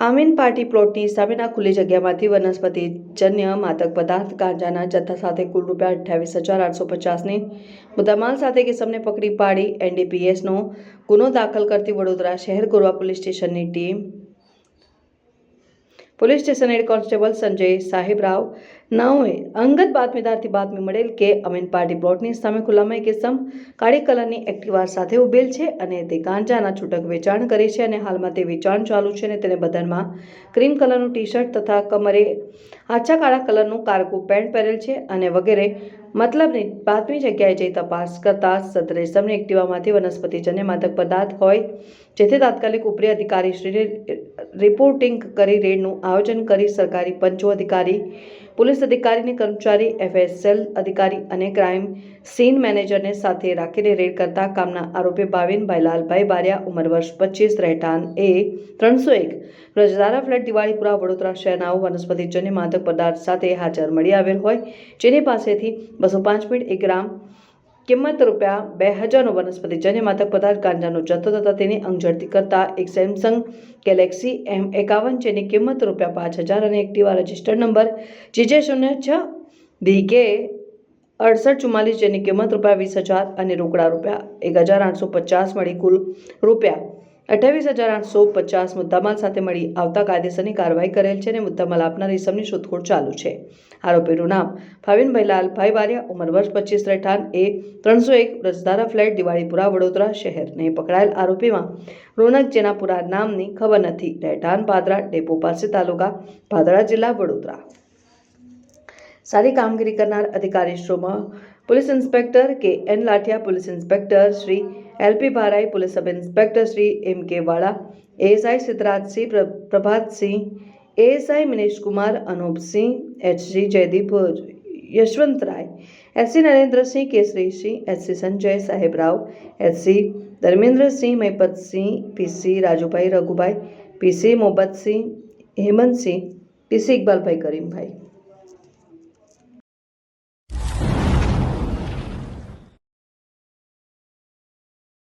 આમીન party પ્લોટની સામેના ખુલ્લી જગ્યામાંથી વનસ્પતિજન્ય માદક પદાર્થ ગાંજાના જથ્થા સાથે કુલ રૂપિયા અઠ્યાવીસ હજાર આઠસો પચાસની મુદ્દામાલ સાથે કિસમને પકડી પાડી એનડીપીએસનો ગુનો દાખલ કરતી વડોદરા શહેર ગોરવા પોલીસ સ્ટેશનની team police station head constable Sanjay Sahebrao નાઓએ અંગત બાતમીદારથી બાતમી મળેલ કે અમીન પાર્ટી પ્લોટની સામે ખુલ્લામાં એક ઇસમ, કાળી કલરની એક્ટિવા સાથે ઉભેલ છે અને તે ગાંજાના છૂટક વેચાણ કરે છે અને હાલમાં તે વેચાણ ચાલુ છે અને તેને બદનમાં ક્રીમ કલરનું ટી શર્ટ તથા કમરે આછા કાળા કલરનું કારકું પેન્ટ પહેરેલ છે અને વગેરે મતલબની બાતમી જગ્યાએ જઈ તપાસ કરતા સદરે ઇસમની એક્ટિવામાંથી વનસ્પતિજન્ય માદક પદાર્થ હોય, જેથી તાત્કાલિક ઉપરી અધિકારી શ્રીને રિપોર્ટિંગ કરી રેડનું આયોજન કરી સરકારી પંચો અધિકારી પોલીસ અધિકારીને કર્મચારી એફએસએલ અધિકારી અને ક્રાઇમ સીન મેનેજરને સાથે રાખીને રેડ કરતા કામના આરોપી ભાવિનભાઈ લાલભાઈ બારિયા, ઉંમર વર્ષ પચીસ, રહેઠાણ એ ત્રણસો એક. રજદારા ફ્લેટ દિવાળીપુરા, વડોદરા શહેરના વનસ્પતિજન્ય માદક પદાર્થ સાથે હાજર મળી આવેલ હોય, જેની પાસેથી બસો પાંચ મિનિટ એક ગ્રામ કિંમત રૂપિયા બે હજારનો વનસ્પતિજન્ય માદક પદાર્થ ગાંજાનો જથ્થો તથા તેની અંગઝડતી કરતા એક સેમસંગ ગેલેક્સી એમ એકાવન જેની કિંમત રૂપિયા પાંચ હજાર અને એક્ટિવા રજિસ્ટર્ડ નંબર જીજે શૂન્ય છ બીકે અડસઠ ચુમ્માલીસ જેની કિંમત રૂપિયા વીસ હજાર અને રોકડા રૂપિયા એક હજાર આઠસો પચાસ મળી કુલ રૂપિયા. અઠ્યાવીસ હજાર આઠસો પચાસ મુદ્દામાલ સાથે મળી આવતા કાયદેસરની કાર્યવાહી કરેલ છે અને મુદ્દામાલ આપનાર ઇસમની શોધખોળ ચાલુ છે. આરોપીનું નામ ભાવિનભાઈ લાલભાઈ વારિયા ઉંમર વર્ષ પચીસ રહેઠાણ એ ત્રણસો એક રજદારા ફ્લેટ દિવાળીપુરા, વડોદરા શહેરને પકડાયેલ આરોપીમાં રોનક જેનાપુરા નામની ખબર નથી. રહેઠાણ પાદરા ડેપો પાસે તાલુકા પાદરા જિલ્લા વડોદરા. સારી કામગીરી કરનાર અધિકારીશ્રોમાં police inspector K N Lathiya police inspector Shri LP ભારાઈ police sub inspector Shri M K Vala ASI Siddhrajsinh પ્ર- Prabhatsinh ASI Mineshkumar Anupsinh HG Jaydeep Yashwantrai SC Narendrasinh Kesarisinh SC Sanjay Sahebrao SC Dharmendrasinh Mahipatsinh PC Rajubhai Raghubhai PC Mohabbatsinh Hemantsinh PC Iqbalbhai Karimbhai